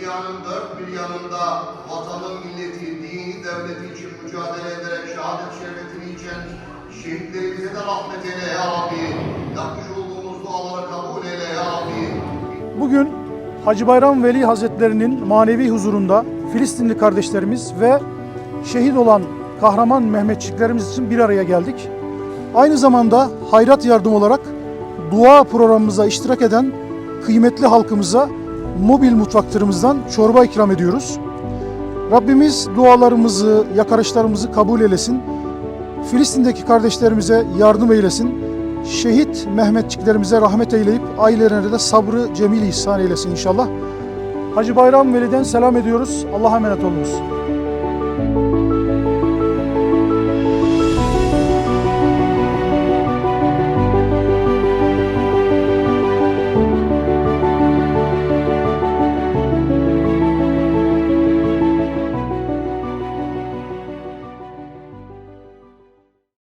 dünyanın dört bir yanında vatanın, milleti, dini, devleti için mücadele ederek şehadet şerbetini içen şehitlerimize de rahmet eyle ya Rabbi. Yapmış olduğumuz duaları kabul Bugün Hacı Bayram Veli Hazretlerinin manevi huzurunda Filistinli kardeşlerimiz ve şehit olan kahraman Mehmetçiklerimiz için bir araya geldik. Aynı zamanda hayrat yardım olarak dua programımıza iştirak eden kıymetli halkımıza mobil mutfaktırımızdan çorba ikram ediyoruz. Rabbimiz dualarımızı, yakarışlarımızı kabul eylesin. Filistin'deki kardeşlerimize yardım eylesin. Şehit Mehmetçiklerimize rahmet eyleyip ailelerine de sabrı cemil ihsan eylesin inşallah. Hacı Bayram Veli'den selam ediyoruz. Allah'a emanet olunuz.